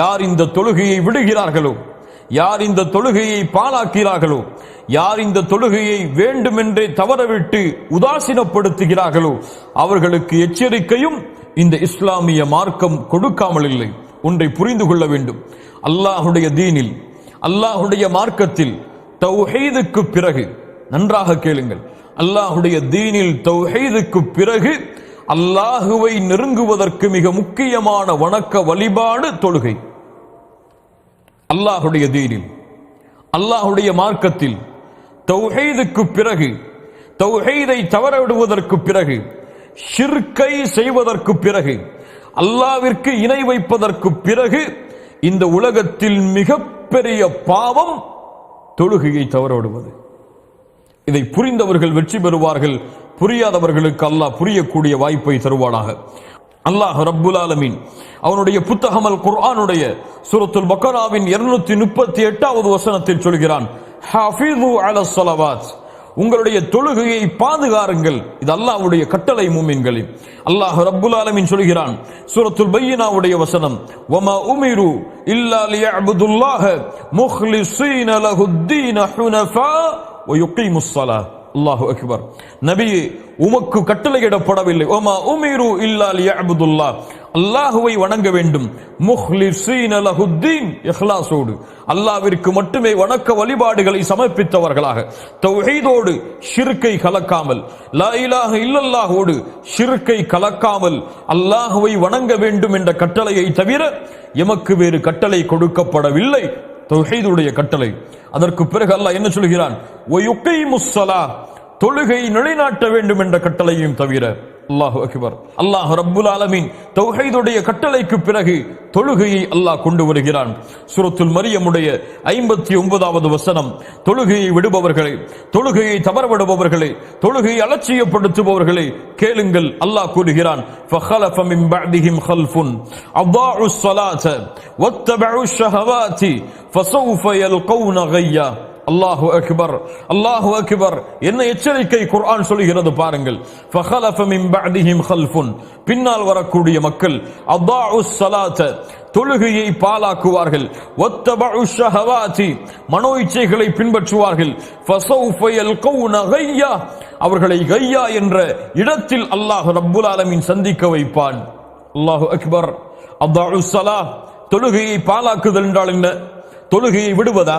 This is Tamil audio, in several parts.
யார் இந்த தொழுகையை விடுகிறார்களோ? யார் இந்த தொழுகையை பாழாக்கிறார்களோ? யார் இந்த தொழுகையை வேண்டுமென்றே தவறவிட்டு உதாசீனப்படுத்துகிறார்களோ? அவர்களுக்கு எச்சரிக்கையும் இந்த இஸ்லாமிய மார்க்கம் கொடுக்காமல் இல்லை. ஒன்றை புரிந்து கொள்ள வேண்டும். அல்லாஹுடைய தீனில் அல்லாஹுடைய மார்க்கத்தில் தௌஹீதுக்கு பிறகு நன்றாக கேளுங்கள். அல்லாஹுடைய தீனில் தௌஹீதுக்கு பிறகு அல்லாஹுவை நெருங்குவதற்கு மிக முக்கியமான வணக்க வழிபாடு தொழுகை. அல்லாஹுடைய தீனில் அல்லாஹுடைய மார்க்கத்தில் தௌஹைதுக்கு பிறகு தௌஹைதை தவறவிடுவதற்கு பிறகு ஷிர்கை செய்வதற்கு பிறகு அல்லாவிற்கு இணை வைப்பதற்கு பிறகு இந்த உலகத்தில் மிகப்பெரிய பாவம் தொழுகையை தவறவிடுவது. இதை புரிந்தவர்கள் வெற்றி பெறுவார்கள். புரியாதவர்களுக்கு அல்லாஹ் புரியக்கூடிய வாய்ப்பை தருவானாக. அல்லாஹ் ரப்புல் ஆலமீன். அவனுடைய புத்தகமல் குர்ஆனுடைய சுரத்துல் பக்கராவின் இருநூத்தி முப்பத்தி எட்டாவது வசனத்தில் சொல்கிறான் உங்களுடைய தொழுகையை பாதுகாருங்கள். இது அல்லாஹ்வுடைய கட்டளை மூமின்களின் அல்லாஹ் ரப்புல் ஆலமின் சொல்கிறான் சூரத்துல் பையினாவுடைய வசனம் வமா உமிரு இல்லா லியஅபுதுல்லாஹ முஹ்லிஸீன லஹுத்தீன ஹுனஃபா வயுக்கீமுஸ்ஸலாஹ் அல்லாஹு அக்பர் நபியே உமக்கு கட்டளையிடப்படவில்லை. ஓமா உமிரு இல்லால் லியஅபுதுல்லா. அல்லாஹுவை வணங்க வேண்டும். முஹ்லிஸீன லஹுத்தீன். இஹ்லாஸோடு. அல்லாஹ்விற்கு மட்டுமே வணக்க வழிபாடுகளை சமர்ப்பித்தவர்களாக. தௌஹீதோடு. ஷிர்கை கலக்காமல். லா இலாஹ இல்லல்லாஹோடு. ஷிர்கை கலக்காமல். அல்லாஹுவை வணங்க வேண்டும் என்ற கட்டளையை தவிர எமக்கு வேறு கட்டளை கொடுக்கப்படவில்லை. தௌஹீதுடைய கட்டளை. அதற்கு பிறகு அல்லாஹ் என்ன சொல்கிறான்? ஒயுக்கைமுஸ்ஸலா தொழுகை நிலைநாட்ட வேண்டும் என்ற கட்டளையும் தவிர அல்லாஹு அக்பர் அல்லாஹ் ரப்புல் ஆலமீன் தௌஹீதுடைய கட்டளைக்கு பிறகு தொழுகையை அல்லாஹ் கொண்டு வருகிறான் சூரத்துல் மரியமுடைய ஐம்பத்தி ஒன்பதாவது வசனம் தொழுகையை விடுபவர்களே தொழுகையை தவறவிடுபவர்களே தொழுகையை அலட்சியப்படுத்துபவர்களே கேளுங்கள் அல்லாஹ் கூறுகிறான் فخلف من بعدهم خلف أضاعوا الصلاة واتبعوا الشهوات فسوف يلقون غيا அல்லாஹு அக்பர் அல்லாஹு அக்பர். என்ன எச்சரிக்கை குர்ஆன் சொல்கிறது பாருங்கள். ஃபஹலஃப மின் பஅதிஹிம் ஹல்ஃபுன் பின்னால் வரக்கூடிய மக்கள் அதாஉ ஸலாத தொழுகையை பாலாக்குவார்கள். வத்தபஉ ஷஹவாதி மனோ இச்சைகளை பின்பற்றுவார்கள். ஃபஸௌஃப யல்கௌன கையா அவர்களை கையா என்ற இடத்தில் அல்லாஹ் ரப்புல் ஆலமீன் சந்திக்க வைப்பான். அல்லாஹு அக்பர் அதாஉ ஸலா தொழுகையை பாலாக்குதல் என்றால் என்ன? தொழுகையை விடுவதா?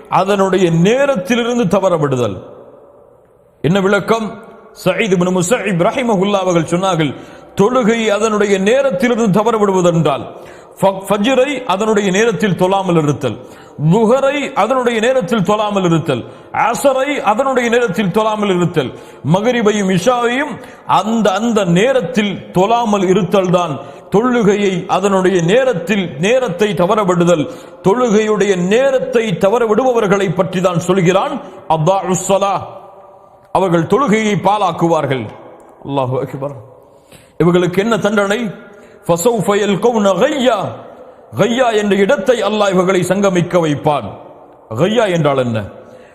அதனுடைய நேரத்திலிருந்து தவறவிடுதல். என்ன விளக்கம்? சயீத் இப்னு முஸைப் ரஹிமஹுல்லாஹ் அவர்கள் சொன்னார்கள் தொழுகை அதனுடைய நேரத்திலிருந்து தவற விடுவதென்றால் ஃபஜ்ரை அதனுடைய நேரத்தில் தொழாமல் இருத்தல். துஹரை அதனுடைய நேரத்தில் தொழாமல் இருத்தல். அசரை அதனுடைய நேரத்தில் தொழாமல் இருத்தல். மகரிபையும் இஷாவையும் அந்த அந்த நேரத்தில் தொழாமல் இருத்தல் தான் தொழுகையை அதனுடைய நேரத்தில் நேரத்தை தவறவிடுதல். தொழுகையுடைய நேரத்தை தவற விடுபவர்களை பற்றி தான் சொல்கிறான். அல்லாஹ் ஸலாஹ் அவர்கள் தொழுகையை பாலாக்குவார்கள் அல்லாஹு அக்பர். இவர்களுக்கு என்ன தண்டனை? கையா என்ற இடத்தை அல்லாஹ் இவர்களை சங்கமிக்க வைப்பான். கையா என்றால் என்ன?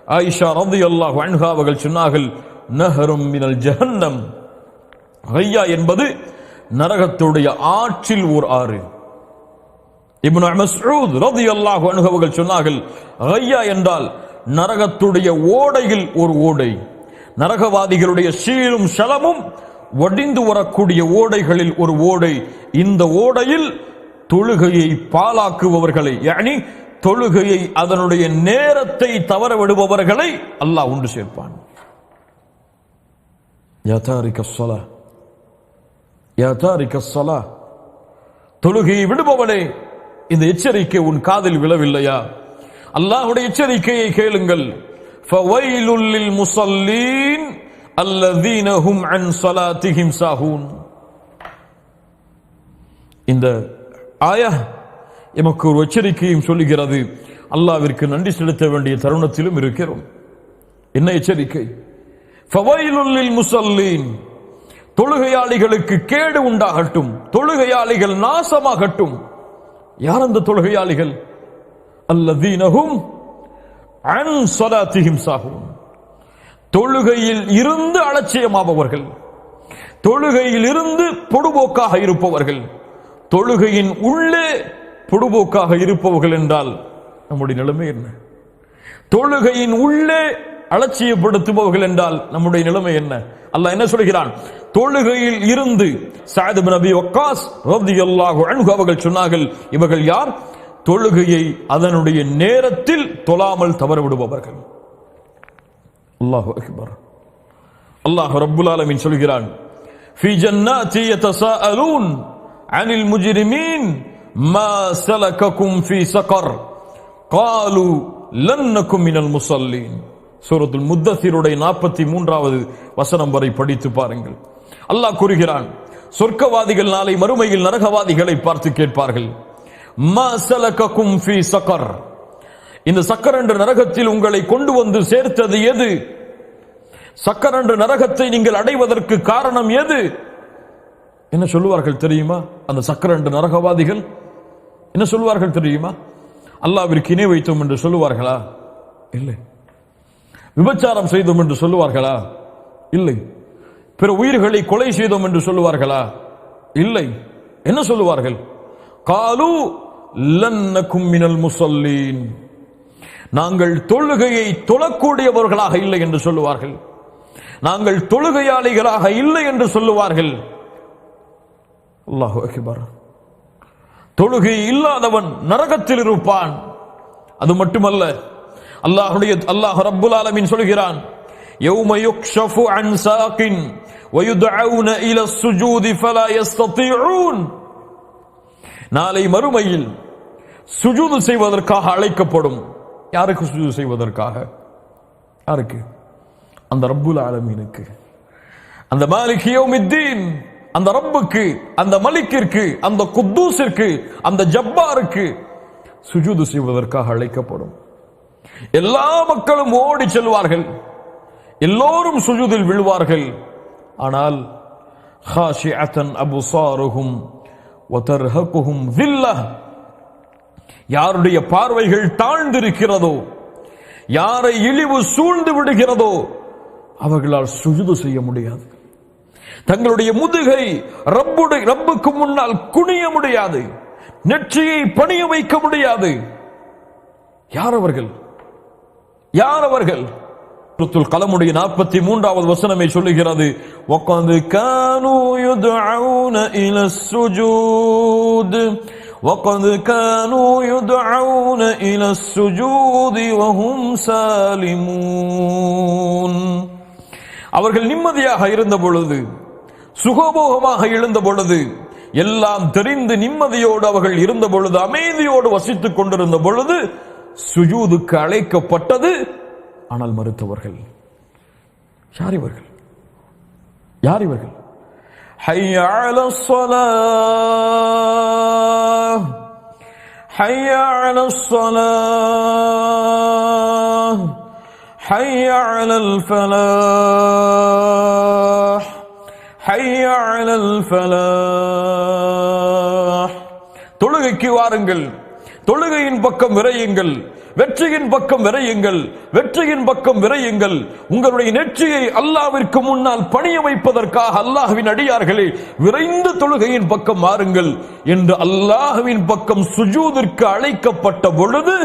ஆயிஷா ரலியல்லாஹு அன்ஹா அவர்கள் சொன்னார்கள் நஹரும் மினல் ஜஹன்னம். கையா என்பது நரகத்துடைய ஆற்றில் ஓர் ஆறு. இப்னு மஸ்ஊத் ரலியல்லாஹு அல்லாஹ் அவர்கள் சொன்னார்கள் கையா என்றால் நரகத்துடைய ஓடையில் ஒரு ஓடை. நரகவாதிகளுடைய சீலும் சலமும் ஒடிந்து வரக்கூடிய ஓடைகளில் ஒரு ஓடை. இந்த ஓடையில் தொழுகையை பாலாக்குபவர்களை யானி தொழுகையை அதனுடைய நேரத்தை தவற விடுபவர்களை அல்லாஹ் உண்டு சேர்ப்பான். தொழுகையை விடுபவனே இந்த எச்சரிக்கை உன் காதில் விழவில்லையா? அல்லாஹுடைய எச்சரிக்கையை கேளுங்கள். முசல்லீன் அல்லதீனஹும் அன் சலாத்திஹிம் சாஹூன். இந்த ஆயா எமக்கு ஒரு எச்சரிக்கையும் சொல்லுகிறது. அல்லாவிற்கு நன்றி செலுத்த வேண்டிய தருணத்திலும் இருக்கிறோம். என்ன எச்சரிக்கை? ஃபவைலுல்லில் முசல்லீன். தொழுகையாளிகளுக்கு கேடு உண்டாகட்டும். தொழுகையாளிகள் நாசமாகட்டும். யார் அந்த தொழுகையாளிகள்? அல்லதீனஹும் அன் சலாத்திஹிம் சாகும் தொழுகையில் இருந்து அலட்சியமாபவர்கள். தொழுகையில் இருந்து பொடுபோக்காக இருப்பவர்கள். தொழுகையின் உள்ளே பொடுபோக்காக இருப்பவர்கள் என்றால் நம்முடைய நிலைமை என்ன? தொழுகையின் உள்ளே அலட்சியப்படுத்துபவர்கள் என்றால் நம்முடைய நிலைமை என்ன? அல்லாஹ் என்ன சொல்கிறான்? தொழுகையில் இருந்து சாயது நபி ஒக்காஸ் ரலியல்லாஹு அன்ஹு அவர்கள் சொன்னார்கள் இவர்கள் யார்? தொழுகையை அதனுடைய நேரத்தில் தொழாமல் தவற விடுபவர்கள் அல்லாஹு அக்பர் அல்லாஹ் ரப்புல் ஆலமின் சொல்கிறான் ஃபி ஜன்னாதி யதசாஅலூன் அனில் முஜ்ரிமீன் மா சலககும் ஃபி சக்கர் காலு லன்னக்கும் மினல் முசல்லீன் சூரத்துல் முத்தசிருடைய நாற்பத்தி மூன்றாவது வசனம் வரை படித்து பாருங்கள். அல்லாஹ் கூறுகிறான் சொர்க்கவாதிகள் நாளை மறுமையில் நரகவாதிகளை பார்த்து கேட்பார்கள். மா சலககும் ஃபி சக்கர் இந்த சக்கர் என்ற நரகத்தில் உங்களை கொண்டு வந்து சேர்த்தது எது? சக்கர் என்ற நரகத்தை நீங்கள் அடைவதற்கு காரணம் எது? என்ன சொல்லுவார்கள் தெரியுமா? அந்த சக்கர என்ற நரகவாதிகள் என்ன சொல்லுவார்கள் தெரியுமா? அல்லாவிற்கு இணை வைத்தோம் என்று சொல்லுவார்களா? இல்லை. விபச்சாரம் செய்தோம் என்று சொல்லுவார்களா? இல்லை. பிற உயிர்களை கொலை செய்தோம் என்று சொல்லுவார்களா? இல்லை. என்ன சொல்லுவார்கள்? காலு லன்னக்கும் மினல் முசல்லீன். நாங்கள் தொழுகையை தொழக்கூடியவர்களாக இல்லை என்று சொல்லுவார்கள் நாங்கள் தொழுகையாளிகளாக இல்லை என்று சொல்லுவார்கள் அல்லாஹு அக்பர் தொழுகை இல்லாதவன் நரகத்தில் இருப்பான் அது மட்டுமல்ல அல்லாஹுடைய அல்லாஹ் ரப்புல் ஆலமீன் சொல்கிறான் يوم يكشف عن ساق ويدعون إلى السجود فلا يستطيعون நாளை மறுமையில் சுஜூது செய்வதற்காக அழைக்கப்படும் யாருக்கு சுஜூது செய்வதற்காக? யாருக்கு? அந்த ரப்புல் ஆலமீனுக்கு. அந்த மாலிகியோ மித்தீன் அந்த ரப்புக்கு அந்த மலிக்கிற்கு அந்த குத்தூசிற்கு அந்த ஜப்பாருக்கு சுஜூது செய்வதற்காக அழைக்கப்படும். எல்லா மக்களும் ஓடி செல்வார்கள். எல்லோரும் சுஜூதில் விழுவார்கள். ஆனால் ஹாஷி அத்தன் அபு அபுசாருகும் ஒத்தர்ஹகுகும் வில்லா யாருடைய பார்வைகள் தாழ்ந்திருக்கிறதோ யாரை இழிவு சூழ்ந்து விடுகிறதோ அவர்களால் சுஜுது செய்ய முடியாது. தங்களுடைய முதுகை ரப்புடைய ரப்புக்கு முன்னால் குனிய முடியாது. நெற்றியை பணிய வைக்க முடியாது. யார் அவர்கள் யார் அவர்கள் கலமுடைய நாற்பத்தி மூன்றாவது வசனமே சொல்லுகிறது உட்காந்து கானு وَقَدْ كَانُوا يُدْعَوْنَ إِلَى السُّجُودِ وَهُمْ سَالِمُونَ அவர்கள் நிம்மதியாக இருந்த பொழுது சுகபோகமாக எழுந்த பொழுது எல்லாம் தெரிந்து நிம்மதியோடு அவர்கள் இருந்த பொழுது அமைதியோடு வசித்துக் கொண்டிருந்த பொழுது சுஜூதுக்கு அழைக்கப்பட்டது ஆனால் மறுத்தவர்கள் யார் இவர்கள் யார் இவர்கள் حي على الصلاة حي على الصلاة حي على الفلاح حي على الفلاح தொழுகைக்கு வாருங்கள் தொழுகையின் பக்கம் விரையுங்கள் வெற்றியின் பக்கம் விரையுங்கள் வெற்றியின் பக்கம் விரையுங்கள். உங்களுடைய நெற்றியை அல்லாவிற்கு முன்னால் பணிய வைப்பதற்காக அல்லாஹுவின் அடியார்களே விரைந்து தொழுகையின் பக்கம் மாறுங்கள் என்று அல்லாஹுவின் பக்கம் சுஜூதிற்கு அழைக்கப்பட்ட பொழுது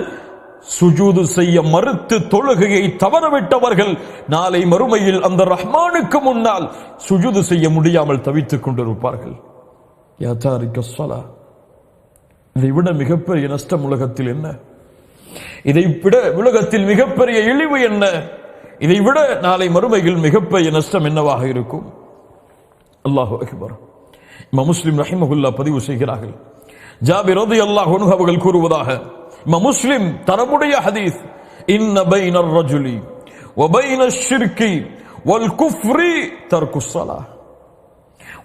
சுஜூது செய்ய மறுத்து தொழுகையை தவறவிட்டவர்கள் நாளை மறுமையில் அந்த ரஹ்மானுக்கு முன்னால் சுஜூது செய்ய முடியாமல் தவித்துக் கொண்டிருப்பார்கள். யாத்தாரிக்க சொலா இதை விட மிகப்பெரிய நஷ்டம் உலகத்தில் என்ன? இதை விட உலகத்தில் மிகப்பெரிய இழிவு என்ன? இதை விட நாளை மறுமையில் மிகப்பெரிய நஷ்டம் என்னவாக இருக்கும்? அல்லாஹு அகிபர். இம்மா முஸ்லிம் ரஹிமகுல்லா பதிவு செய்கிறார்கள். ஜாபி ரதி அல்லாஹ் அவர்கள் கூறுவதாக இம்மா முஸ்லிம் தரமுடைய ஹதீஸ் இன்ன பைனர் ரஜுலி ஒபைன ஷிர்கி ஒல் குஃப்ரி தர்குஸ்ஸலா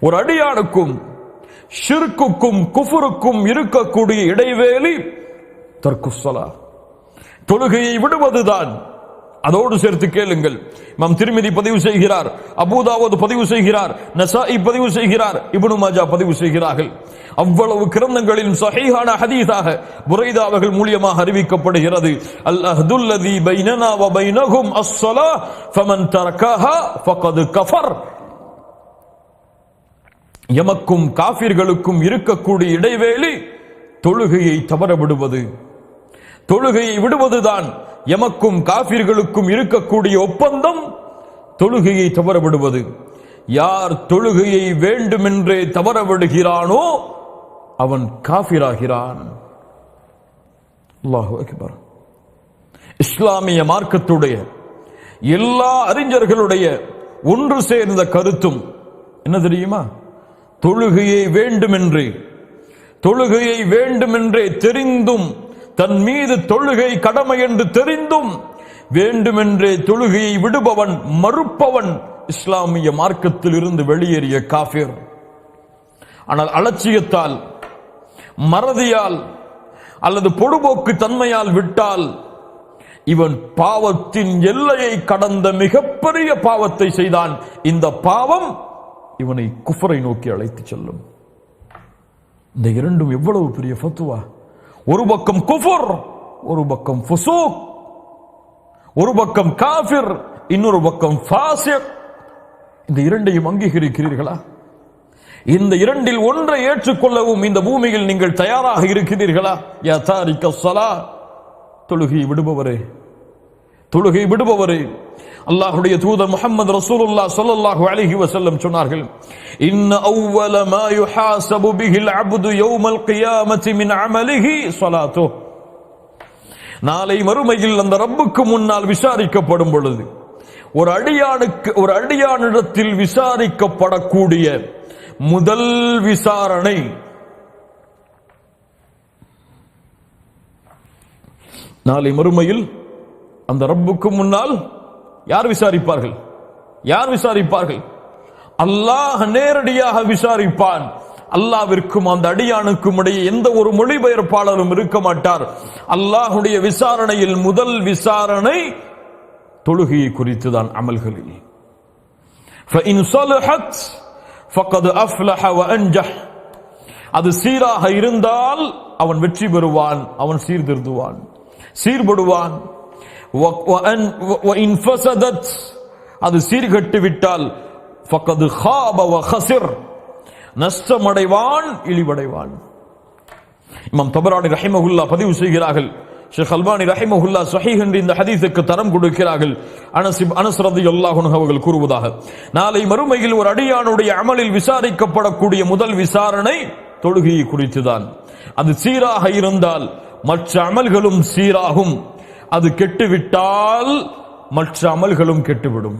ஒரு அடியானுக்கும் ஷிர்க்குக்கும் குஃபுருக்கும் இருக்கக்கூடிய இடைவேளி தர்க்குசலா தொழுகையை விடுவதுதான். அதோடு சேர்த்து கேளுங்கள். மம் திருமதி பதிவு செய்கிறார் அபூதாவது பதிவு செய்கிறார் நசாஇ பதிவு செய்கிறார் இப்னு மாஜா பதிவு செய்கிறார்கள். அவ்வளவு கிரந்தங்களில் சஹீஹான ஹதீஸாக புரைதா அவர்கள் மூலியமாக அறிவிக்கப்படுகிறது. அல்அஹ்துல்லதி பைனனா வ பைனஹும் அஸ்ஸலா ஃபமன் தரக்கஹா ஃபகத் கஃபர். எமக்கும் காபிர்களுக்கும் இருக்கக்கூடிய இடைவேளி தொழுகையை தவற விடுவது தொழுகையை விடுவதுதான் எமக்கும் காபிர்களுக்கும் இருக்கக்கூடிய ஒப்பந்தம். தொழுகையை தவற விடுவது யார் தொழுகையை வேண்டுமென்றே தவற விடுகிறானோ அவன் காபிராகிறான் இஸ்லாமிய மார்க்கத்துடைய எல்லா அறிஞர்களுடைய ஒன்று சேர்ந்த கருத்தும் என்ன தெரியுமா? தொழுகையை வேண்டுமென்றே தொழுகையை வேண்டுமென்றே தெரிந்தும் தன் மீது தொழுகை கடமை என்று தெரிந்தும் வேண்டுமென்றே தொழுகையை விடுபவன் மறுப்பவன் இஸ்லாமிய மார்க்கத்தில் இருந்து வெளியேறிய காஃபிர். ஆனால் அலட்சியத்தால் மறதியால் அல்லது பொடுபோக்கு தன்மையால் விட்டால் இவன் பாவத்தின் எல்லையை கடந்த மிகப்பெரிய பாவத்தை செய்தான். இந்த பாவம் இவனை குஃபரை நோக்கி அழைத்துச் செல்லும். இந்த இரண்டும் எவ்வளவு பெரிய ஃபத்துவா? ஒரு பக்கம் குஃபர் ஒரு பக்கம் ஃபுசூக் ஒரு பக்கம் காஃபிர் இன்னொரு பக்கம் ஃபாசிக். இந்த இரண்டையும் அங்கீகரிக்கிறீர்களா? இந்த இரண்டில் ஒன்றை ஏற்றுக்கொள்ளவும் இந்த பூமியில் நீங்கள் தயாராக இருக்கிறீர்களா? யா தாரிக்க தொழுகை விடுபவரே தொழுகை விடுபவரே. அல்லாஹுடைய தூதர் முகமது ரசூலுல்லாஹ் ஸல்லல்லாஹு அலைஹி வஸல்லம் சொன்னார்கள் இன்ன அவ்வல மா யுஹாசபு பிஹில் அப்து யௌமல் கியாமத்தி மின் அமலிஹி ஸலாத்துஹ் நாளை மறுமையில் அந்த ரப்புக்கு முன்னால் விசாரிக்கப்படும் பொழுது ஒரு அடியானுக்கு ஒரு அடியானிடத்தில் விசாரிக்கப்படக்கூடிய முதல் விசாரணை நாளை மறுமையில் அந்த ரப்புக்கு முன்னால் யார் விசாரிப்பார்கள்? யார் விசாரிப்பார்கள்? அல்லாஹ் நேரடியாக விசாரிப்பான். அல்லாவிற்கும் அந்த அடியானுக்கும் இடையே எந்த ஒரு மொழிபெயர்ப்பாளரும் இருக்க மாட்டார். அல்லாஹுடைய விசாரணையில் முதல் விசாரணை தொழுகையை குறித்து தான் அமல்களில் அது சீராக இருந்தால் அவன் வெற்றி பெறுவான் அவன் சீர்திருத்துவான் சீர்படுவான். அது சீர்கட்டு விட்டால் ஃபக்கது ஹாபவ ஹசிர் நஷ்டமடைவான் இழிவடைவான். இமாம் தபரானி ரஹிமஹுல்லா பதிவு செய்கிறார்கள். ஷேக் அல்பானி ரஹிமஹுல்லா சஹீஹ் என்று இந்த ஹதீஸுக்கு தரம் கொடுக்கிறார்கள். அனசிப் அனஸ்ரதி அல்லாஹுன் அவர்கள் கூறுவதாக. நாளை மறுமையில் ஒரு அடியானுடைய அமலில் விசாரிக்கப்படக்கூடிய முதல் விசாரணை தொழுகையை குறித்துதான். அது சீராக இருந்தால் மற்ற அமல்களும் சீராகும். அது கெட்டுவிட்டால் மற்ற அமல்களும் கெட்டுவிடும்.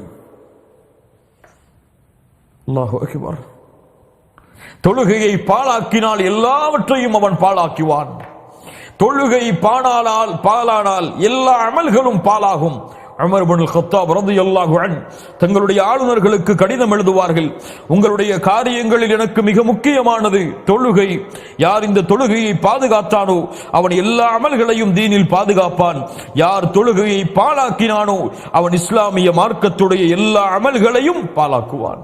தொழுகையை பாழாக்கினால் எல்லாவற்றையும் அவன் பாழாக்குவான். தொழுகை பாடானால் பாலானால் எல்லா அமல்களும் பாலாகும் அமர் பனுல் ஹத்தாப் ரலியல்லாஹு அன்ஹு தங்களுடைய ஆளுநர்களுக்கு கடிதம் எழுதுவார்கள். உங்களுடைய காரியங்களில் எனக்கு மிக முக்கியமானது தொழுகை. யார் இந்த தொழுகையை பாதுகாத்தானோ அவன் எல்லா அமல்களையும் தீனில் பாதுகாப்பான். யார் தொழுகையை பாழாக்கினானோ அவன் இஸ்லாமிய மார்க்கத்துடைய எல்லா அமல்களையும் பாழாக்குவான்.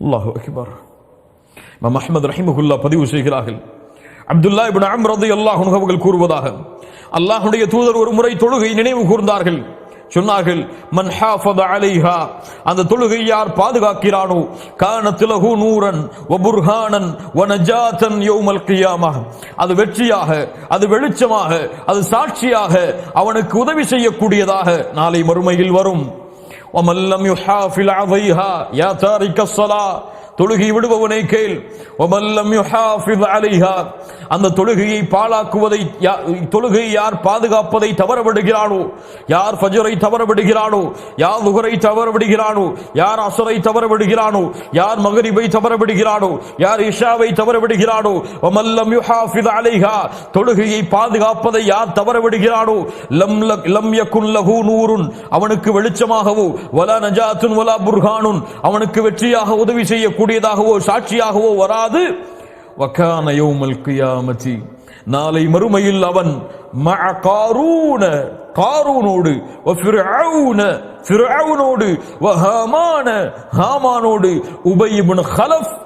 அல்லாஹு அகிபார். இமாம் அஹ்மத் பதிவு செய்கிறார்கள். அப்துல்லா இப்னு அம்ர் ரலியல்லாஹு அன்ஹு அவர்கள் கூறுவதாக அல்லாஹ்வுடைய தூதர் ஒரு முறை தொழுகை நினைவு கூர்ந்தார்கள் சொன்னார்கள் மன் ஹாஃபத அலைஹா அந்த தொழுகை யார் பாதுகாக்கிறானோ கானத் லஹு நூரன் வ புர்ஹானன் வ நஜாத்தன் யௌமல் கியாமஹ் அது வெற்றியாக அது வெளிச்சமாக அது சாட்சியாக அவனுக்கு உதவி செய்யக்கூடியதாக நாளை மறுமையில் வரும் ومن لم يحافظ عليها يا تارك الصلاه தொழுகி விடுபவனை கேள். ஒமல்லம் அலிஹா. அந்த தொழுகையை பாழாக்குவதை தொழுகையை யார் பாதுகாப்பதை தவற விடுகிறானோ யார் ஃபஜரை தவற விடுகிறானோ யார் லுகரை தவற விடுகிறானோ யார் அசரை தவற விடுகிறானோ யார் மகரிபை தவற விடுகிறானோ யார் இஷாவை தவற விடுகிறானோ ஒமல்லம் யுஹாஃபித் அலிஹா. தொழுகையை பாதுகாப்பதை யார் தவற விடுகிறானோ லம் லம் யக்குன் லகு நூருன். அவனுக்கு வெளிச்சமாகவோ வலா நஜாத்துன் வலா புர்ஹானுன். அவனுக்கு வெற்றியாக உதவி செய்யக்கூடிய கூடியதாகவோ சாட்சியாகவோ வராது. வக்கான யௌமல் கியாமதி. நாளை மறுமையில் அவன் காரூன காரூனோடு வ ஃபிர்அவுன ஹாமானோடு உபய் ஹலஃப்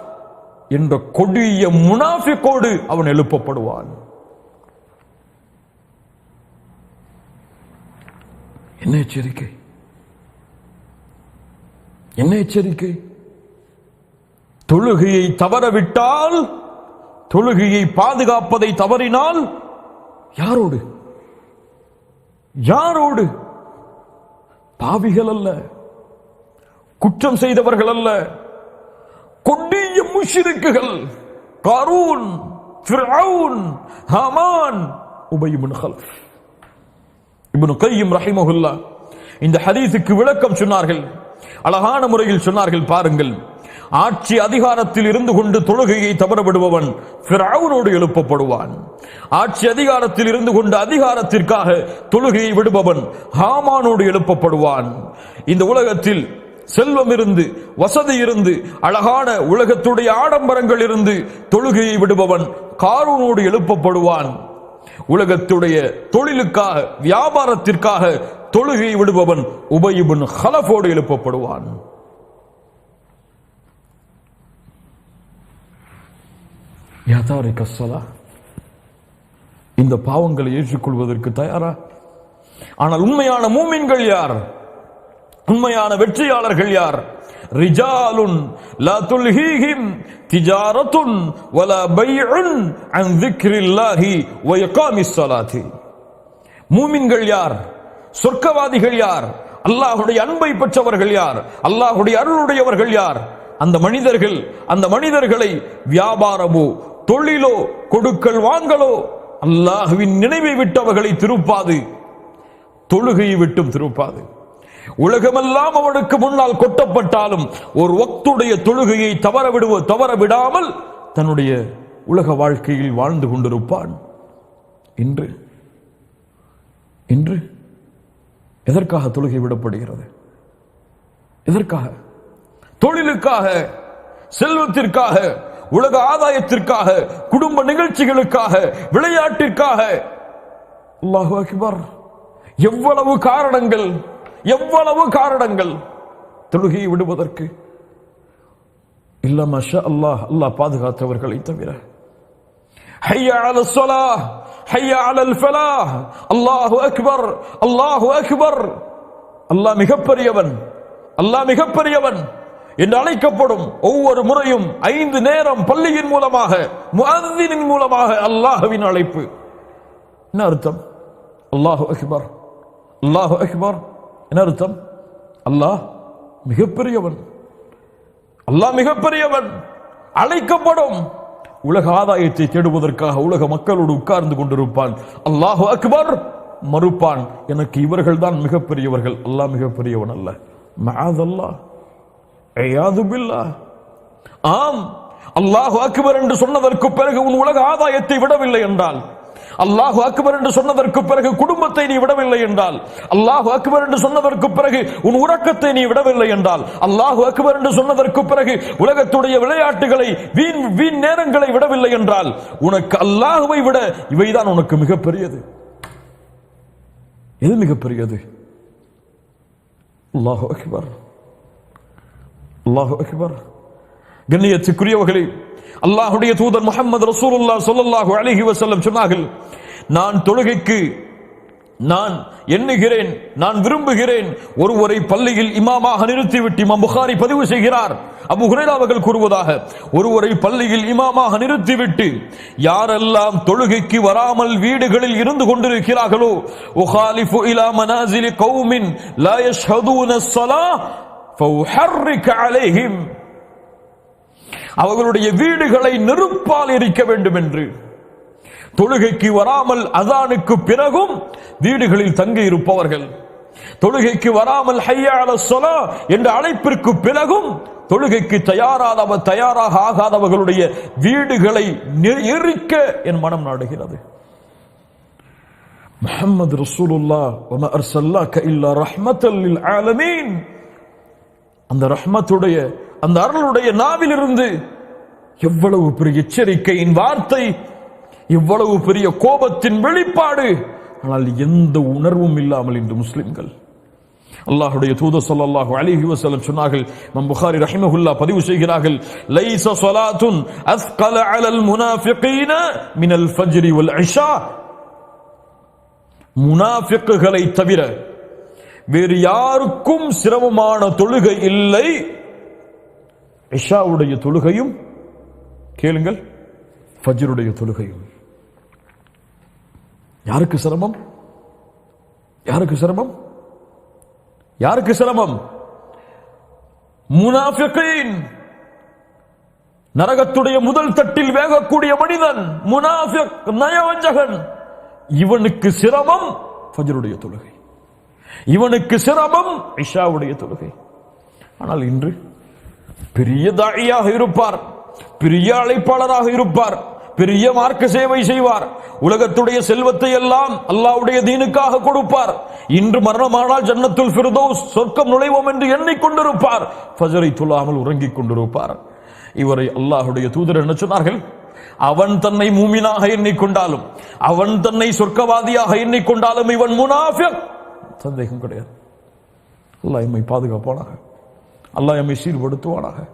என்ற கொடிய முனாஃபிக்கோடு அவன் எழுப்பப்படுவான். என்ன எச்சரிக்கை? என்ன எச்சரிக்கை? தொழுகையை தவறவிட்டால் தொழுகையை பாதுகாப்பதை தவறினால் யாரோடு? யாரோடு? பாவிகள் அல்ல குற்றம் செய்தவர்கள் அல்ல கொடிய முஷிருக்குகள் கருண் ஃபிர்அவுன் ஹமான் உபய் இப்னு இப்னு கையும் ரஹிமஹுல்லா இந்த ஹதீஸுக்கு விளக்கம் சொன்னார்கள். அழகான முறையில் சொன்னார்கள் பாருங்கள். ஆட்சி அதிகாரத்தில் இருந்து கொண்டு தொழுகையை தவறவிடுபவன் ஃபிரௌனோடு எழுப்பப்படுவான். ஆட்சி அதிகாரத்தில் இருந்து கொண்டு அதிகாரத்திற்காக தொழுகையை விடுபவன் ஹாமானோடு எழுப்பப்படுவான். இந்த உலகத்தில் செல்வம் இருந்து வசதி இருந்து அழகான உலகத்துடைய ஆடம்பரங்கள் இருந்து தொழுகையை விடுபவன் காரூனோடு எழுப்பப்படுவான். உலகத்துடைய தொழிலுக்காக வியாபாரத்திற்காக தொழுகையை விடுபவன் உபயிபின் ஹலஃபோடு எழுப்பப்படுவான். யதாரிக கசலா இந்த பாவங்களை ஏற்றுக்கொள்வதற்கு தயாரா? ஆனால் உண்மையான மூமின்கள் யார்? உண்மையான வெற்றியாளர்கள் யார்? ரிஜாலுன் லா துல்ஹீஹிம் திஜாரத்துன் வலா பைஉன் அன் ذிக்ரில்லாஹி வ இகாமிஸ் ஸலாத்தி. மூமின்கள் யார்? சொர்க்கவாதிகள் யார்? அல்லாஹ்வுடைய அன்பை பெற்றவர்கள் யார்? அல்லாஹுடைய அருளுடையவர்கள் யார்? அந்த மனிதர்கள் அந்த மனிதர்களை வியாபாரமோ தொழிலோ கொடுக்கல் வாங்கலோ அல்லாஹுவின் நினைவை விட்டவர்களை திருப்பாது. தொழுகையை விட்டும் திருப்பாது. உலகமெல்லாம் அவனுக்கு முன்னால் கொட்டப்பட்டாலும் ஒரு ஒத்துடைய தொழுகையை தவற விடுவ தவற விடாமல் தன்னுடைய உலக வாழ்க்கையில் வாழ்ந்து கொண்டிருப்பான். இன்று இன்று எதற்காக தொழுகை விடப்படுகிறது? எதற்காக? தொழிலுக்காக செல்வத்திற்காக உலக ஆதாயத்திற்காக குடும்ப நிகழ்ச்சிகளுக்காக விளையாட்டிற்காக. அல்லாஹு அக்பர். எவ்வளவு காரணங்கள் எவ்வளவு காரணங்கள் தொழுகையை விடுவதற்கு. இல்ல அல்லாஹ் அல்லாஹ் பாதுகாத்தவர்களை தவிர. ஹையா அல ஸலா ஹையா அலல் அல்லாஹு அக்பர் அல்லாஹு அக்பர். அல்லாஹ் மிகப்பெரியவன் அல்லாஹ் மிகப்பெரியவன். என்று அழைக்கப்படும் ஒவ்வொரு முறையும் ஐந்து நேரம் பள்ளியின் மூலமாக முஅத்தினின் மூலமாக அல்லாஹ்வின் அழைப்பு. என்ன அர்த்தம்? அல்லாஹு அக்பர். அல்லாஹு அக்பர். என்ன அர்த்தம்? அல்லாஹ் மிகப்பெரியவன். அல்லாஹ் மிகப்பெரியவன். அழைக்கப்படும். உலக ஆதாயத்தை தேடுவதற்காக உலக மக்களோடு உட்கார்ந்து கொண்டிருப்பான். அல்லாஹு அக்பர். மறுப்பான். எனக்கு இவர்கள் தான் மிகப்பெரியவர்கள். அல்லாஹ் மிகப்பெரியவன் அல்ல. மஆதல்லாஹ் ஆம் அல்லாஹு அக்பர் என்று சொன்னதற்கு பிறகு உன் உலக ஆதாயத்தை விடவில்லை என்றால் அல்லாஹு அக்பர் என்று சொன்னதற்கு பிறகு குடும்பத்தை நீ விடவில்லை என்றால் அல்லாஹு அக்பர் என்று சொன்னதற்கு பிறகு உன் உறக்கத்தை நீ விடவில்லை என்றால் அல்லாஹு அக்பர் என்று சொன்னதற்கு பிறகு உலகத்துடைய விளையாட்டுகளை வீண் வீண் நேரங்களை விடவில்லை என்றால் உனக்கு அல்லாஹுவை விட இவைதான் உனக்கு மிகப்பெரியது. எது மிகப்பெரியது? அல்லாஹு அக்பர். அல்லாஹு அக்பர். கண்ணியத்துக்குரியவர்களே அல்லாஹுடைய தூதர் முகமது ரசூலுல்லா சொல்லல்லாஹு அழகி வசல்லம் சொன்னார்கள் நான் தொழுகைக்கு நான் எண்ணுகிறேன் நான் விரும்புகிறேன் ஒருவரை பள்ளியில் இமாமாக நிறுத்திவிட்டு இமாம் புகாரி பதிவு செய்கிறார். அபு அவர்கள் கூறுவதாக ஒருவரை பள்ளியில் இமாமாக நிறுத்திவிட்டு யாரெல்லாம் தொழுகைக்கு வராமல் வீடுகளில் இருந்து கொண்டிருக்கிறார்களோ உகாலிஃபு இலா மனாசிலி கௌமின் லா யஷ்ஹதூன ஸலாஹ் அவர்களுடைய வீடுகளை நெருப்பால் எரிக்க வேண்டும் என்று தொழுகைக்கு வராமல் அதானுக்கு பிறகும் வீடுகளில் தங்கி இருப்பவர்கள். தொழுகைக்கு வராமல் ஹையால சொலா என்ற அழைப்பிற்கு பிறகும் தொழுகைக்கு தயாராதவ தயாராக ஆகாதவர்களுடைய வீடுகளை எரிக்க என் மனம் நாடுகிறது. முஹம்மது ரசூலுல்லாஹ் வமா அர்சல்லாக இல்லா ரஹ்மத்தல் லில் ஆலமீன். அந்த ரஹ்மத்துடைய அந்த அருளுடைய நாவிலிருந்து எவ்வளவு பெரிய எச்சரிக்கையின் வார்த்தை எவ்வளவு பெரிய கோபத்தின் வெளிப்பாடு ஆனால் எந்த உணர்வும் இல்லாமல் இன்று முஸ்லிம்கள். அல்லாஹுடைய தூத சொல்லாஹு அலிஹி வசலம் சொன்னார்கள் நம் புகாரி ரஹிமஹுல்லாஹ் பதிவு செய்கிறார்கள் லைச சொலாத்துன் அஸ்கல அலல் முனாஃபிகீன மினல் ஃபஜ்ரி வல் ஐஷா முனாஃபிக்குகளை தவிர வேறு யாருக்கும் சிரமமான தொழுகை இல்லை. இஷாவுடைய தொழுகையும் கேளுங்கள் ஃபஜ்ருடைய தொழுகையும். யாருக்கு சிரமம்? யாருக்கு சிரமம்? யாருக்கு சிரமம்? முனாஃபிகின் நரகத்துடைய முதல் தட்டில் வேகக்கூடிய மனிதன் முனாஃபிக் நயவஞ்சகன். இவனுக்கு சிரமம் ஃபஜ்ருடைய தொழுகை. இவனுக்கு சிரமம் இஷாவுடைய தொழுகை. ஆனால் இன்று பெரிய தாழியாக இருப்பார் பெரிய அழைப்பாளராக இருப்பார் பெரிய மார்க்க சேவை செய்வார் உலகத்துடைய செல்வத்தை எல்லாம் அல்லாவுடைய தீனுக்காக கொடுப்பார். இன்று மரணமானால் ஜன்னத்துல் ஃபிர்தௌஸ் சொர்க்கம் நுழைவோம் என்று எண்ணிக்கொண்டிருப்பார். ஃபஜரை துல்லாமல் உறங்கிக் கொண்டிருப்பார். இவரை அல்லாஹுடைய தூதர் என்ன சொன்னார்கள்? அவன் தன்னை மூமினாக எண்ணிக்கொண்டாலும் அவன் தன்னை சொர்க்கவாதியாக எண்ணிக்கொண்டாலும் இவன் முனாஃபிக். சந்தேகம் கிடையாது. அல்லாஹ் எம்மை பாதுகாப்பானாக. அல்லாஹ் எம்மை சீர்படுத்துவானாக.